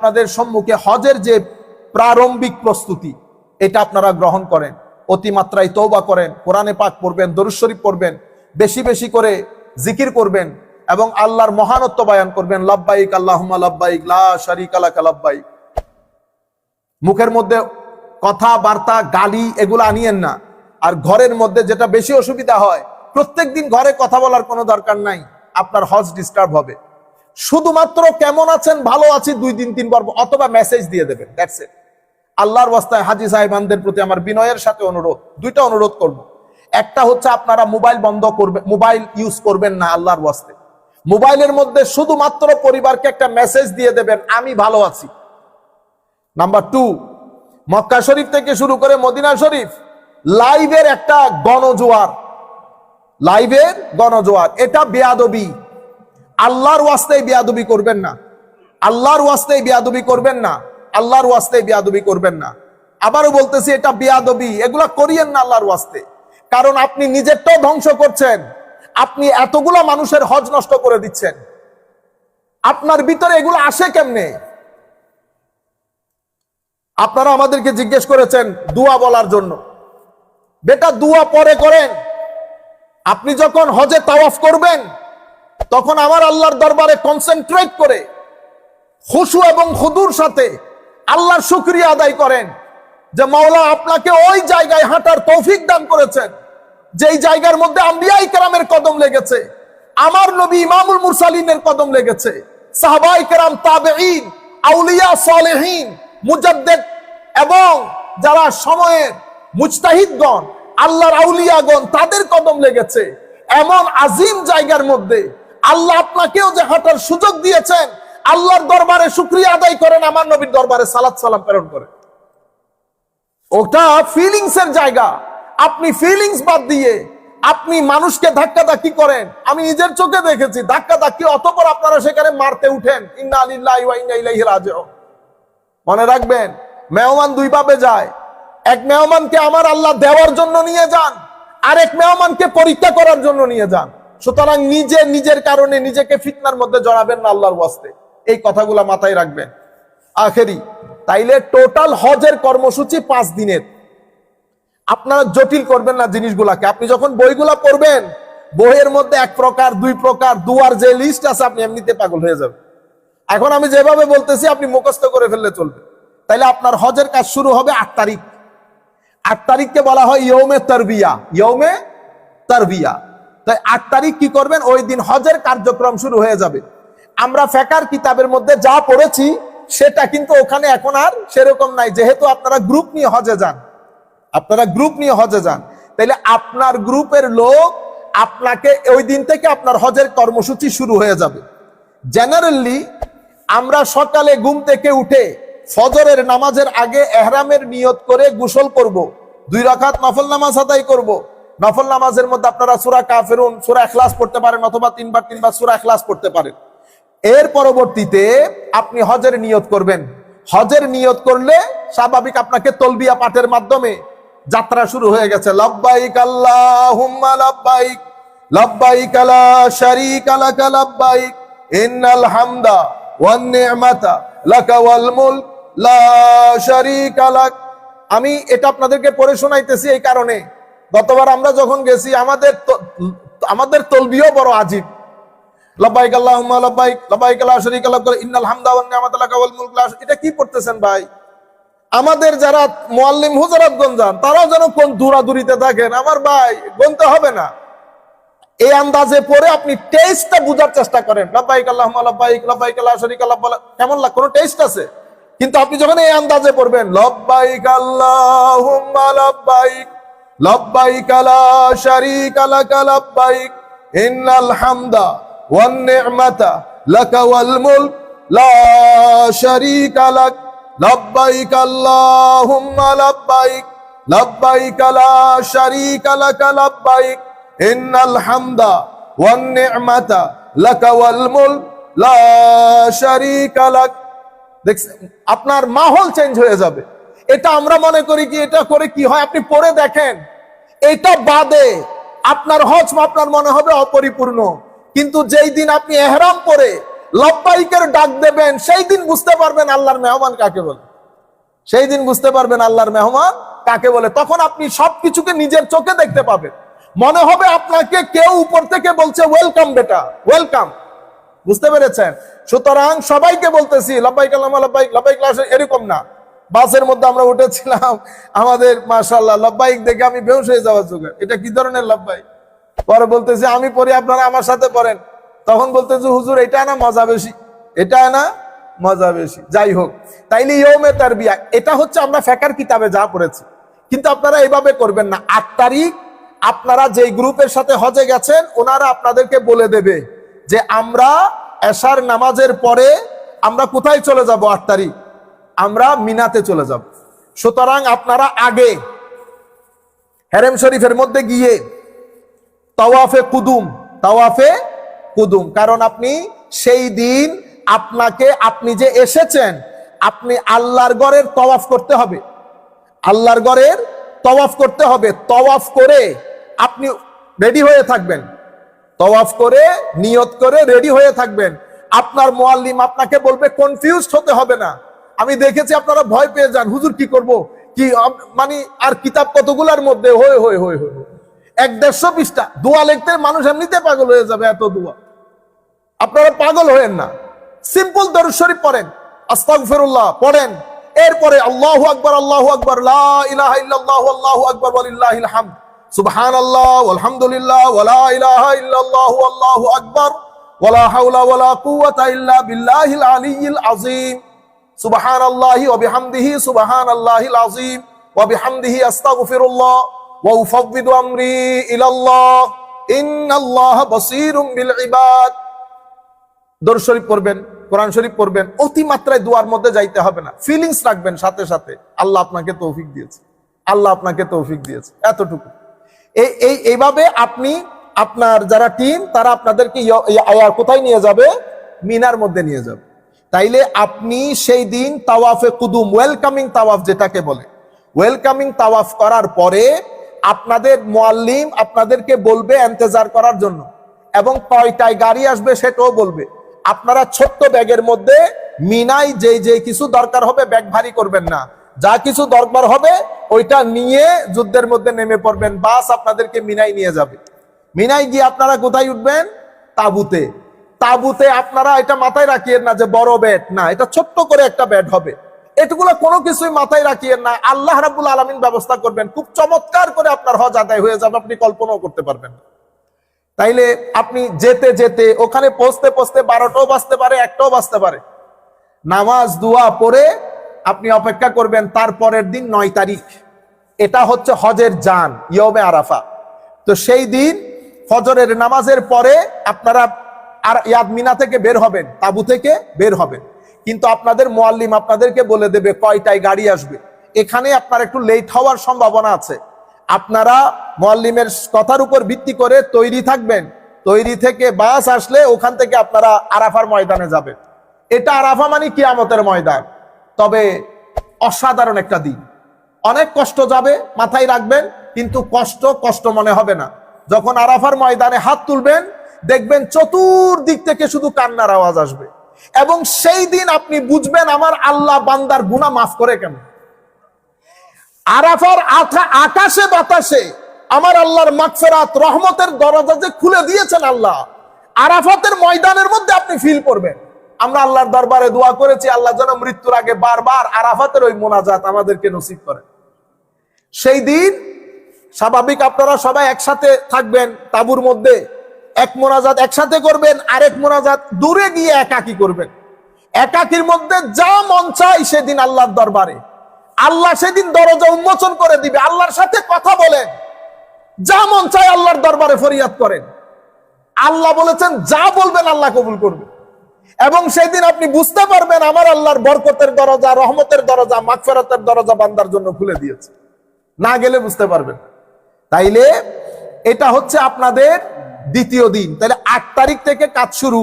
আপনাদের সম্মুখে হজের যে প্রারম্ভিক প্রস্তুতি, এটা আপনারা গ্রহণ করেন, অতিমাত্রায় তৌবা করেন, কোরআনে পাক পড়বেন, দরুদ শরীফ পড়বেন, বেশি বেশি করে জিকির করবেন এবং আল্লাহর মহানত্ব বায়ান করবেন, লাব্বাইক আল্লাহুম্মা লাব্বাইক, লা শারিকা লাকা লাব্বাইক। মুখের মধ্যে কথা, বার্তা, গালি এগুলো আনিয়েন না। আর ঘরের মধ্যে যেটা বেশি অসুবিধা হয়, প্রত্যেকদিন ঘরে কথা বলার কোনো দরকার নাই, আপনার হজ ডিস্টার্ব হবে। শুধুমাত্র কেমন আছেন, ভালো আছি, দুই দিন, তিনবার, অথবা মেসেজ দিয়ে দেবেন দ্যাটস আল্লাহর ওয়াস্তায় হাজি সাহেবানদের প্রতি আমার বিনয়ের সাথে অনুরোধ, দুইটা অনুরোধ করব। একটা হচ্ছে আপনারা মোবাইল বন্ধ করবেন মোবাইল ইউজ করবেন না আল্লাহর ওয়াস্তে মোবাইলের মধ্যে শুধুমাত্র পরিবারকে একটা মেসেজ দিয়ে দেবেন, আমি ভালো আছি। নাম্বার টু মক্কা শরীফ থেকে শুরু করে মদিনা শরীফ লাইভের একটা গণজোয়ার লাইভের গণজোয়ার, এটা বেয়াদবি। আল্লাহর ওয়াস্তে বেয়াদবি করবেন না। আল্লাহর ওয়াস্তে বেয়াদবি করবেন না। আল্লাহর ওয়াস্তে বেয়াদবি করবেন না। আবারও বলতেছি, এটা বেয়াদবি। এগুলা করিয়েন না আল্লাহর ওয়াস্তে। কারণ আপনি নিজেরটাও ধ্বংস করছেন। আপনি এতগুলা মানুষের হজ নষ্ট করে দিচ্ছেন। আপনার ভিতরে এগুলো আসে কেমনে? আপনারা আমাদেরকে জিজ্ঞেস করেছেন দুয়া বলার জন্য। বেটা, দুয়া পরে করেন। আপনি যখন হজে তাওয়াফ করবেন তখন আমার আল্লাহর দরবারে কনসেন্ট্রেট করে খুশু এবং খুদুর সাথে আল্লাহর শুক্রিয়া আদায় করেন যে মাওলা আপনাকে ওই জায়গায় হাঁটার তৌফিক দান করেছেন, যেই জায়গার মধ্যে আম্বিয়াই কেরামের কদম লেগেছে, আমার নবী ইমামুল মুরসালিনের কদম লেগেছে, সাহাবাই কেরাম তাবেঈন, আউলিয়া সালেহীন, মুজাদ্দেদ এবং যারা সময়ের মুজতাহিদগণ, আল্লাহর আউলিয়াগণ তাদের কদম লেগেছে, এমন আজিম জায়গার মধ্যে আল্লাহ আপনাকেও যে হাঁটার সুযোগ দিয়েছেন, আল্লাহর দরবারে শুক্রিয়া আদায় করেন, আমার নবীর দরবারে সালাত সালাম প্রেরণ করেন। ওটা ফিলিংস এর জায়গা। আপনি ফিলিংস বাদ দিয়ে আপনি মানুষকে ধাক্কা ধাক্কি করেন। আমি নিজের চোখে দেখেছি ধাক্কা ধাক্কি অতপর আপনারা সেখানে মারতে উঠেন। ইন্না মনে রাখবেন, মেহমান দুই ভাবে যায়। এক মেহমানকে আমার আল্লাহ দেওয়ার জন্য নিয়ে যান, আরেক মেহমানকে পরীক্ষা করার জন্য নিয়ে যান। সুতরাং নিজে নিজের কারণে নিজেকে ফিতনার মধ্যে জড়াবেন না আল্লাহর ওয়াস্তে। এই কথাগুলা মাথায় রাখবেন। আখেরি, তাইলে টোটাল হজের কর্মসূচি পাঁচ দিনের। আপনারা জটিল করবেন না জিনিসগুলাকে। আপনি যখন বইগুলা পড়বেন, বইয়ের মধ্যে এক প্রকার, দুই প্রকার, দুয়ার যে লিস্ট আছে, আপনি এমনিতে পাগল হয়ে যাবেন। এখন আমি যেভাবে বলতেছি, আপনি মুখস্থ করে ফেললে চলবে। তাইলে আপনার হজের কাজ শুরু হবে আট তারিখ। আট তারিখকে বলা হয় ইয়মে তারবিয়া। ইয়মে তারবিয়া। তাই আট তারিখ কি করবেন? ওই দিন হজের কার্যক্রম শুরু হয়ে যাবে। আমরা ফেকার কিতাবের মধ্যে যা পড়েছি, সেটা কিন্তু ওখানে এখন আর সেরকম নাই। যেহেতু আপনারা গ্রুপ নিয়ে হজে যান। আপনারা গ্রুপ নিয়ে হজে যান। তাইলে আপনার গ্রুপের লোক আপনাকে ওই দিন থেকে আপনার হজের কর্মসূচি শুরু হয়ে যাবে। জেনারেলি আমরা সকালে ঘুম থেকে উঠে ফজরের নামাজের আগে এহরামের নিয়ত করে গোসল করব। দুই রাকাত নফল নামাজ আদায় করব। নফল নামাজের মধ্যে আপনারা সুরা কাফেরুন, সুরা এখলাস পড়তে পারেন অথবা তিনবার তিনবার সুরা এখলাস পড়তে পারেন। এর পরবর্তীতে আপনি হজের নিয়ত করবেন। হজের নিয়ত করলে স্বাভাবিক আপনাকে তলবিয়া পাঠের মাধ্যমে যাত্রা শুরু হয়ে গেছে। লব্বাইক আল্লাহুম্মা লব্বাইক লব্বাইক লা শারীকা লাকা লব্বাইক, ইন্নাল হামদা ওয়ান নি'মাতা লাকা ওয়াল মুলক, লা শারীকা আমি এটা আপনাদেরকে পড়ে শোনাইতেছি এই কারণে। গতবার আমরা যখন গেছি, আমাদের আমাদের তলবিও বড় আজীব। লব্বাইক লব্বাইক লব্বাইক ইন্নাল মুলক, লা এটা কি পড়তেছেন ভাই? আমাদের যারা গঞ্জান তারাও যেন কোন দূরাদূরিতে থাকেন। আমার ভাই, গনতে হবে না। এই আন্দাজে পড়ে আপনি টেস্টটা বুঝার চেষ্টা করেন। লব্বাইক আল্লাহুম্মা, লব্বাইক লব্বাইক লা শারীকা লাক কেমন লাগ, কোনো টেস্ট আছে? কিন্তু আপনি যখন এই আন্দাজে পড়বেন, লব্বাইক আল্লাহুম্মা, লব্বাইক লব্বাইক লা শারীকা লাক লব্বাইক, ইন্নাল হামদা ওয়ান নি'মাতা লাকা ওয়াল মুলক, লা শারীকা লাক, লব্বাইক আল্লাহুম্মা লব্বাইক লব্বাইক লা শারীকা লাক লব্বাইক, ইন্নাল হামদা ওয়ান নি'মাতা লাকা ওয়াল মুলক, লা শারীকা লাক। আপনার মাহল চেঞ্জ হয়ে যাবে। এটা আমরা মনে করি কি, এটা করে কি হয়? আপনি পড়ে দেখেন। এটা বাদে আপনার হজ আপনার মনে হবে অপরিপূর্ণ। কিন্তু যেই দিন আপনি এহরাম পরে লব্বাইকের ডাক দেবেন, সেই দিন বুঝতে পারবেন আল্লাহর মেহমান কাকে বলে। সেই দিন বুঝতে পারবেন আল্লাহর মেহমান কাকে বলে। তখন আপনি সবকিছুকে নিজের চোখে দেখতে পাবেন। মনে হবে আপনাকে কেউ উপর থেকে বলছে ওয়েলকাম বেটা ওয়েলকাম বুঝতে পেরেছেন? সুতরাং সবাইকে বলতেছি লব্বাইক আল্লাহ লব্বাইক লব্বাইক এরকম না। বাসের মধ্যে আমরা উঠেছিলাম। আমাদের, মাশাআল্লাহ, লব্বাইক দেখে আমি বেহুশ হয়ে যাওয়ার যোগে। এটা কি ধরনের লব্বাইক পরে বলতেছি, আমি পড়ি, আপনারা আমার সাথে পড়েন। তখন বলতেছি, হুজুর, এটা না মজা বেশি? এটা না মজা বেশি? যাই হোক, তাইলে ইয়মে তারবিয়া, এটা হচ্ছে আমরা ফেকার কিতাবে যা পড়েছি। কিন্তু আপনারা এইভাবে করবেন না। আট তারিখ আপনারা যেই গ্রুপের সাথে হজে গেছেন, ওনারা আপনাদেরকে বলে দেবে যে, আমরা এশার নামাজের পরে আমরা কোথায় চলে যাব আট তারিখ? আমরা মিনাতে চলে যাব। সুতরাং আপনারা আগে হেরেম শরীফের মধ্যে গিয়ে তাওয়াফে কুদুম তাওয়াফে কুদুম। কারণ আপনি সেই দিন আপনাকে, আপনি যে এসেছেন, আপনি আল্লাহর গড়ের তওয়াফ করতে হবে। আল্লাহর গড়ের তওয়াফ করতে হবে। তওয়াফ করে আপনি রেডি হয়ে থাকবেন। তওয়াফ করে, নিয়ত করে রেডি হয়ে থাকবেন। আপনার মোয়াল্লিম আপনাকে বলবে, কনফিউজড হতে হবে না। আমি দেখেছি আপনারা ভয় পেয়ে যান, হুজুর কি করব? কি মানে আর কিতাব কতগুলার মধ্যে? হয়ে হয়ে হয়ে হয়ে এক দেড়শো পৃষ্ঠা। দোয়া লিখতে মানুষ এমনিতে পাগল হয়ে যাবে এত দোয়া। আপনারা পাগল হয়েন না। সিম্পল দরুদ শরীফ পড়েন। আস্তাগফিরুল্লাহ, পড়েন। এরপরে আল্লাহু আকবার আল্লাহু আকবার, লা ইলাহা ইল্লাল্লাহু ওয়ালহামদুলিল্লাহ ওয়ালা ইলাহা ইল্লাল্লাহু, আল্লাহু আকবার। ওয়ালা হাওলা কুওয়াতা ইল্লা বিল্লাহিল আলিয়্যিল আযীম। শরীফ পড়বেন, কোরআন শরীফ পড়বেন, অতিমাত্রায় দুয়ার মধ্যে যাইতে হবে না। ফিলিংস রাখবেন সাথে সাথে। আল্লাহ আপনাকে তৌফিক দিয়েছে। আল্লাহ আপনাকে তৌফিক দিয়েছে। এতটুকু। এই এই, এইভাবে আপনি আপনার যারা টিম, তারা আপনাদেরকে কোথায় নিয়ে যাবে? মিনার মধ্যে নিয়ে যাবে। তাইলে আপনি সেই দিন তাওয়াফে কুদুম ওয়েলকামিং তাওয়াফ যেটাকে বলে। ওয়েলকামিং তাওয়াফ করার পরে আপনাদের মোয়াল্লিম আপনাদেরকে বলবে এন্তেজার করার জন্য। এবং কয়টায় গাড়ি আসবে সেটাও বলবে। আপনারা ছোট্ট ব্যাগের মধ্যে মিনাই যে যে কিছু দরকার হবে ব্যাগ ভারী করবেন না। যা কিছু দরকার হবে ওইটা নিয়ে যুদ্ধের মধ্যে নেমে পড়বেন। বাস আপনাদেরকে মিনাই নিয়ে যাবে। মিনাই গিয়ে আপনারা কোথায় উঠবেন? তাবুতে। তাবুতে আপনারা এটা মাথায় রাখিয়েন না যে বড় ব্যাট না, এটা ছোট্ট করে একটা ব্যাট হবে। এটুকুলো কোনো কিছুই মাথায় রাখিয়েন না। আল্লাহ রাবুল আলমিন ব্যবস্থা করবেন। খুব চমৎকার করে আপনার হজ আদায় হয়ে যাবে, আপনি কল্পনাও করতে পারবেন তাইলে আপনি যেতে যেতে ওখানে পৌঁছতে পৌঁছতে বারোটাও বাজতে পারে, একটাও বাজতে পারে। নামাজ, দুয়া পড়ে আপনি অপেক্ষা করবেন তারপরের দিন নয় তারিখ। এটা হচ্ছে হজের জান ইয়মে আরাফা তো সেই দিন ফজরের নামাজের পরে আপনারা আর ইয়াদ মিনা থেকে বের হবেন, তাবু থেকে বের হবেন। কিন্তু আপনাদের মোয়াল্লিম আপনাদেরকে বলে দেবে, কয়টায় গাড়ি আসবে? এখানে আপনার একটু লেট হওয়ার সম্ভাবনা আছে। আপনারা মোয়াল্লিমের কথার উপর ভিত্তি করে তৈরি থাকবেন। তৈরি থেকে বাস আসলে ওখান থেকে আপনারা আরাফার ময়দানে যাবেন। এটা আরাফা মানে কিয়ামতের ময়দান। তবে অসাধারণ একটা দিন। অনেক কষ্ট যাবে, মাথায় রাখবেন, কিন্তু কষ্ট কষ্ট মনে হবে না। যখন আরাফার ময়দানে হাত তুলবেন দেখবেন চতুর্দিক থেকে শুধু কান্নার আওয়াজ আসবে। এবং সেই দিন আপনি বুঝবেন আমার আল্লাহ বান্দার গুণা মাফ করে কেন। আরাফার আকাশে বাতাসে আমার আল্লাহর মাগফিরাত রহমতের দরজা যে খুলে দিয়েছেন আল্লাহ, আরাফাতের ময়দানের মধ্যে আপনি ফিল করবেন। আমরা আল্লাহর দরবারে দোয়া করেছি, আল্লাহ যেন মৃত্যুর আগে বারবার আরাফাতের ওই মোনাজাত আমাদেরকে নসিব করেন। সেই দিন স্বাভাবিক আপনারা সবাই একসাথে থাকবেন, তাবুর মধ্যে এক মোনাজাত একসাথে করবেন, আরেক মোনাজাত দূরে গিয়ে একাকি করবেন। একাকির মধ্যে যা মন চাই সেদিন আল্লাহর দরবারে। আল্লাহ সেদিন দরজা উন্মোচন করে দিবে, আল্লাহর সাথে কথা বলেন। যা মন চায় আল্লাহর দরবারে ফরিয়াদ করেন। আল্লাহ বলেছেন, যা বলবেন আল্লাহ কবুল করবে। এবং সেদিন আপনি বুঝতে পারবেন, আমার আল্লাহর বরকতের দরজা, রহমতের দরজা, মাগফিরাতের দরজা বান্দার জন্য খুলে দিয়েছে। না গেলে বুঝতে পারবেন। তাইলে এটা হচ্ছে আপনাদের দ্বিতীয় দিন। তাহলে আট তারিখ থেকে কাজ শুরু।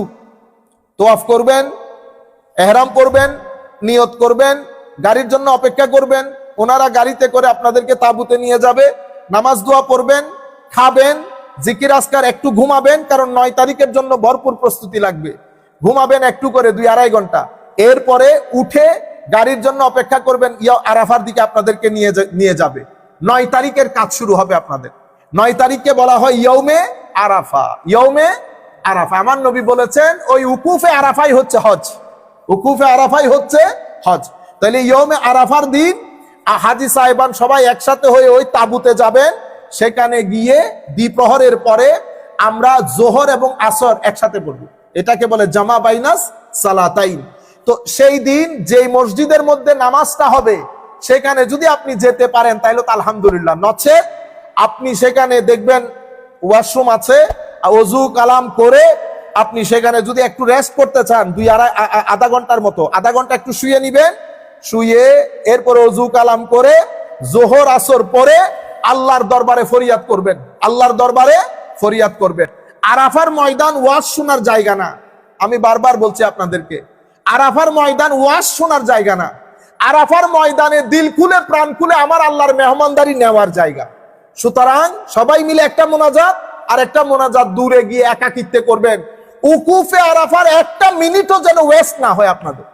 তোয়াফ করবেন, এহরাম করবেন, নিয়ত করবেন, গাড়ির জন্য অপেক্ষা করবেন। ওনারা গাড়িতে করে আপনাদেরকে তাবুতে নিয়ে যাবে। নামাজ দোয়া পড়বেন, খাবেন, জিকির আসকার একটু ঘুমাবেন, কারণ নয় তারিখের জন্য ভরপুর প্রস্তুতি লাগবে। ঘুমাবেন একটু করে, দুই আড়াই ঘণ্টা। এরপরে উঠে গাড়ির জন্য অপেক্ষা করবেন, ইয়া আরাফার দিকে আপনাদেরকে নিয়ে নিয়ে যাবে। নয় তারিখের কাজ শুরু হবে আপনাদের। নয় তারিখকে বলা হয় ইয়ৌমে আরাফা। ইয়মে আরাফা। আমার নবী বলেছেন, ওই উকুফে আরাফাই হচ্ছে হজ। উকুফে আরাফাই হচ্ছে হজ। তাহলে ইয়মে আরাফার দিন হাজি সাহেবান সবাই একসাথে হয়ে ওই তাবুতে যাবেন। সেখানে গিয়ে দ্বিপ্রহরের পরে আমরা জোহর এবং আসর একসাথে পড়ব। এটাকে বলে জামা বাইনাস সালাতাইন। তো সেই দিন যেই মসজিদের মধ্যে নামাজটা হবে, সেখানে যদি আপনি যেতে পারেন, তাহলে তো আলহামদুলিল্লাহ। নচে আপনি সেখানে দেখবেন ওয়াশরুম আছে অজু, কালাম করে আপনি সেখানে যদি একটু রেস্ট করতে চান, দুই আড়াই আধা ঘণ্টার মতো, আধা ঘণ্টা একটু শুয়ে নিবেন, শুয়ে এরপরে অজু, কালাম করে জোহর, আসর পরে আল্লাহর দরবারে ফরিয়াদ করবেন, আল্লাহর দরবারে ফরিয়াদ করবেন। আরাফার ময়দান ওয়াজ শোনার জায়গা না, আমি বারবার বলছি আপনাদেরকে, আরাফার ময়দান ওয়াজ শোনার জায়গা না, আরাফার ময়দানে দিল খুলে, প্রাণ খুলে আমার আল্লাহর মেহমানদারি নেওয়ার জায়গা। সুতরাং সবাই মিলে একটা মোনাজাত আর একটা মোনাজাত দূরে গিয়ে একাকিত্বে করবেন। উকুফে আরাফার একটা মিনিটও যেন ওয়েস্ট না হয় আপনাদের।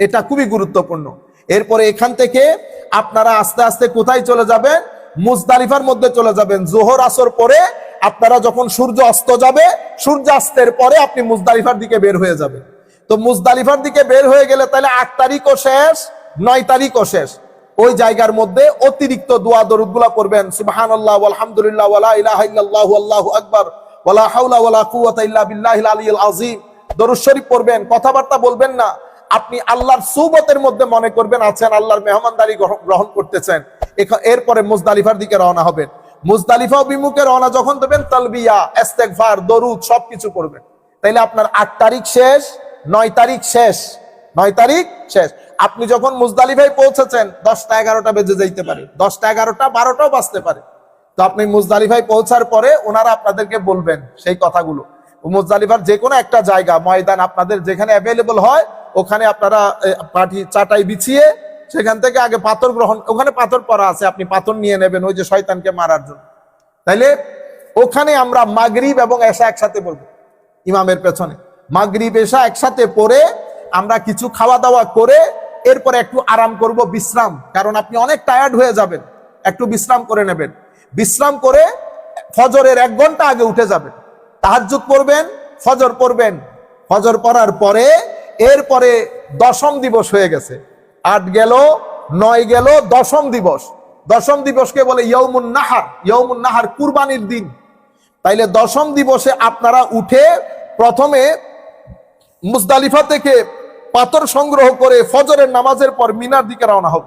এটা খুবই গুরুত্বপূর্ণ। এরপরে এখান থেকে আপনারা আস্তে আস্তে কোথায় চলে যাবেন? মুজদালিফার মধ্যে চলে যাবেন। জোহর আসর পরে আপনারা যখন সূর্য অস্ত যাবে, সূর্যাস্তের পরে আপনি মুজদালিফার দিকে বের হয়ে যাবেন। তো মুজদালিফার দিকে বের হয়ে গেলে তাহলে আট তারিখও শেষ, নয় তারিখও শেষ। ওই জায়গার মধ্যে অতিরিক্ত দোয়া দরুদগুলা করবেন। সুবাহান আল্লাহ আলহামদুলিল্লাহ ওয়ালা ইলাহা ইল্লাল্লাহু, আল্লাহু আকবার। ওয়ালা হাওলা ওয়ালা কুওয়াতা ইল্লা বিল্লাহিল আলিয়্যিল আযীম। দরুদ শরীফ পড়বেন, কথাবার্তা বলবেন না। আপনি আল্লাহর সুবতের মধ্যে মনে করবেন আছেন, আল্লাহর মেহমানদারি গ্রহ- গ্রহণ করতেছেন। এরপরে মুজদালিফার দিকে রওনা হবেন। মুজদালিফা অভিমুখে রওনা যখন দেবেন, তালবিয়া, ইস্তেগফার, দরুদ সবকিছু করবেন তাইলে আপনার আট তারিখ শেষ, নয় তারিখ শেষ, নয় তারিখ শেষ। আপনি যখন মুজদালিফায় পৌঁছেছেন, দশটা এগারোটা বেজে যাইতে পারে। দশটা এগারোটা, বারোটাও বাজতে পারে। তো আপনি মুজদালিফায় পৌঁছার পরে ওনারা আপনাদেরকে বলবেন সেই কথাগুলো। মুজদালিফার যে কোনো একটা জায়গা, ময়দান আপনাদের যেখানে অ্যাভেলেবল হয়, ওখানে আপনারা পাটি চাটাই বিছিয়ে সেখান থেকে আগে পাথর গ্রহণ, ওখানে পাথর পরা আছে, আপনি পাথর নিয়ে নেবেন ওই যে শয়তানকে মারার জন্য। তাইলে ওখানে আমরা মাগরিব এবং এসা একসাথে বলব, ইমামের পেছনে। মাগরিব এসা একসাথে পড়ে আমরা কিছু খাওয়া দাওয়া করে এরপরে একটু আরাম করব, বিশ্রাম। কারণ আপনি অনেক টায়ার্ড হয়ে যাবেন। একটু বিশ্রাম করে নেবেন। বিশ্রাম করে ফজরের এক ঘণ্টা আগে উঠে যাবেন। তাহাজ্জুদ পড়বেন, ফজর পড়বেন। ফজর পড়ার পরে এরপরে দশম দিবস হয়ে গেছে। আট গেল, নয় গেল, দশম দিবস। দশম দিবসকে বলে ইয়ৌমুন নাহার। ইয়ৌমুন নাহার কুরবানির দিন। তাইলে দশম দিবসে আপনারা উঠে প্রথমে মুজদালিফা থেকে পাথর সংগ্রহ করে ফজরের নামাজের পর মিনার দিকে রওনা হব।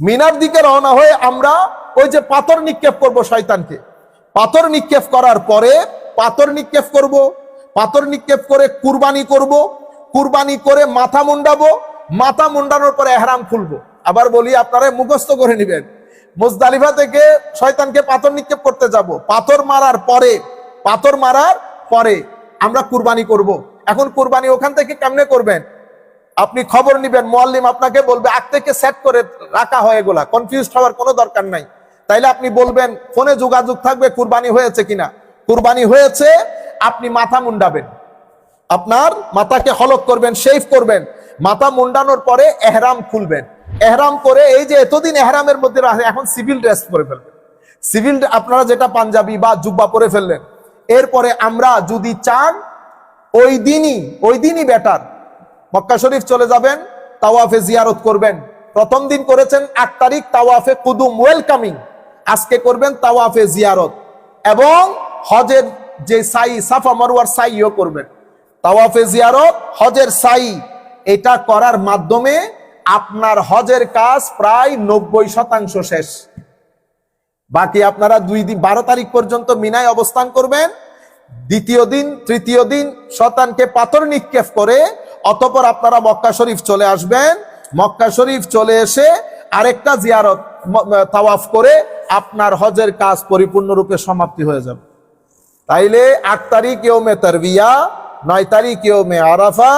মিনার দিকে রওনা হয়ে আমরা ওই যে পাথর নিক্ষেপ করব শয়তানকে। পাথর নিক্ষেপ করার পরে পাথর নিক্ষেপ করব। পাথর নিক্ষেপ করে কুরবানি করব। কুরবানি করে মাথা মুন্ডাবো। মাথা মুন্ডানোর পরে এহরাম খুলবো। আবার বলি, আপনারা মুখস্থ করে নেবেন। মুজদালিফা থেকে শয়তানকে পাথর নিক্ষেপ করতে যাব। পাথর মারার পরে, পাথর মারার পরে আমরা কুরবানি করব। এখন কুরবানি ওখান থেকে কেমনে করবেন? আপনি খবর নিবেন, মোয়াল্লিম আপনাকে বলবে, আগ থেকে সেট করে রাখা হয় এগুলা কনফিউজ হওয়ার কোনো দরকার নাই। তাইলে আপনি বলবেন, ফোনে যোগাযোগ থাকবে, কুরবানি হয়েছে কিনা? কুরবানি হয়েছে, আপনি মাথা মুন্ডাবেন। আপনার মাথাকে হলক করবেন শেভ করবেন। মাথা মুন্ডানোর পরে এহরাম খুলবেন। এহরাম করে এই যে এতদিন এহরামের মধ্যে এখন সিভিল ড্রেস পরে ফেলবেন। সিভিল আপনারা যেটা পাঞ্জাবি বা জুব্বা পরে ফেললেন। এরপরে আমরা যদি চান ওই দিনই ওই দিনই বেটার। মক্কা শরীফ চলে যাবেন, তাওয়াফে জিয়ারত করবেন। প্রথম দিন করেছেন আট তারিখ, তাওয়াফে কুদুম ওয়েলকামিং আজকে করবেন তাওয়াফে জিয়ারত। এবং হজের যে সাই, সাফা মারওয়ার সাইও করবেন। তাওয়াফে জিয়ারত, হজের সাই, এটা করার মাধ্যমে আপনার হজের কাজ প্রায় নব্বই শতাংশ শেষ। বাকি আপনারা দুই দিন, বারো তারিখ পর্যন্ত মিনায় অবস্থান করবেন দ্বিতীয় দিন, তৃতীয় দিন শতানকে পাথর নিক্ষেপ করে অতপর আপনারা মক্কা শরীফ চলে আসবেন। মক্কা শরীফ চলে এসে আরেকটা জিয়ারত তাওয়াফ করে আপনার হজের কাজ পরিপূর্ণরূপে সমাপ্তি হয়ে যাবে। তাইলে আট তারিখ ইয়মে তারবিয়া, নয় তারিখ ইয়মে আরাফা,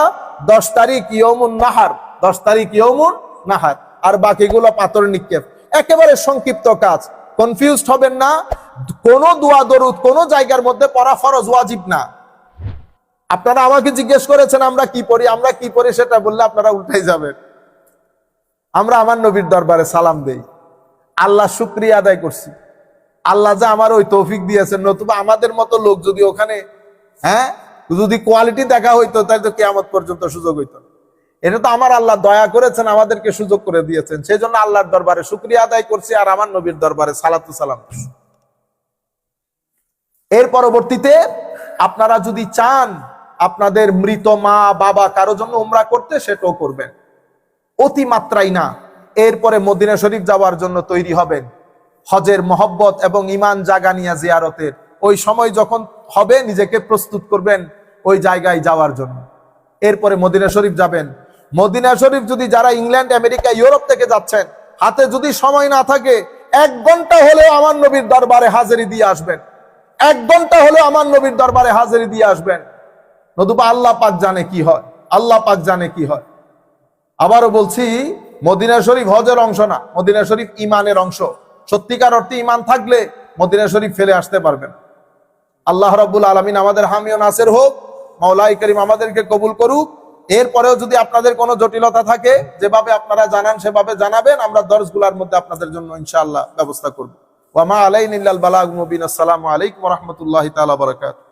দশ তারিখ ইয়মুন নাহার, দশ তারিখ ইয়মুন নাহার। আর বাকিগুলো পাথর নিক্ষেপ। একেবারে সংক্ষিপ্ত কাজ। কনফিউজড হবেন না। কোন দোয়া, দরুদ কোন জায়গার মধ্যে পড়া ফরজ ওয়াজিব না। আপনারা আমাকে জিজ্ঞেস করেছেন, আমরা কি পড়ি, আমরা কি পড়ি, সেটা বললে আপনারা উল্টাই যাবেন। আমরা আমার নবীর দরবারে সালাম দেই। আল্লাহ শুক্রিয়া আদায় করছি। আল্লাহ যে আমার ওই তৌফিক দিয়েছেন, নতুবা আমাদের মতো লোক যদি ওখানে হ্যাঁ যদি কোয়ালিটি দেখা হইতো, তাহলে তো কেয়ামত পর্যন্ত সুযোগ হইতো এটা তো আমার আল্লাহ দয়া করেছেন, আমাদেরকে সুযোগ করে দিয়েছেন। সেই জন্য আল্লাহর দরবারে শুক্রিয়া আদায় করছি আর আমার নবীর দরবারে সালাতু সালাম করছি। এর পরবর্তীতে আপনারা যদি চান আপনাদের মৃত মা, বাবা কারও জন্য উমরা করতে, সেটাও করবেন। অতিমাত্রাই না। এরপরে মদিনা শরীফ যাওয়ার জন্য তৈরি হবেন। হজের মহব্বত এবং ইমান জাগানিয়া জিয়ারতের। ওই সময় যখন হবে, নিজেকে প্রস্তুত করবেন ওই জায়গায় যাওয়ার জন্য। এরপরে মদিনা শরীফ যাবেন। মদিনা শরীফ যদি যারা ইংল্যান্ড, আমেরিকা, ইউরোপ থেকে যাচ্ছেন, হাতে যদি সময় না থাকে, এক ঘণ্টা হলেও আমার নবীর দরবারে হাজারি দিয়ে আসবেন। এক ঘণ্টা হলেও আমার নবীর দরবারে হাজিরি দিয়ে আসবেন। নতুবা আল্লাহ পাক জানে কি হয়। আল্লাহ পাক জানে কি হয়। আবারও বলছি, মদিনা শরীফ হজের অংশ না, মদিনা শরীফ ইমানের অংশ। সত্যিকার অর্থে ইমান থাকলে মদিনা শরীফ ফেলে আসতে পারবেন। আল্লাহ রাব্বুল আলমিন আমাদের হামিও নাসের হোক মাওলাই করিম আমাদেরকে কবুল করুক। এরপরেও যদি আপনাদের কোনো জটিলতা থাকে, যেভাবে আপনারা জানান সেভাবে জানাবেন, আমরা দর্শগুলার মধ্যে আপনাদের জন্য ইনশাআল্লাহ ব্যবস্থা করব। ওয়ামা আলাইন ইল্লাল বালাগ মুবিন। আসসালামু আলাইকুম রহমতুল্লাহ তালা বারাকাতুহু।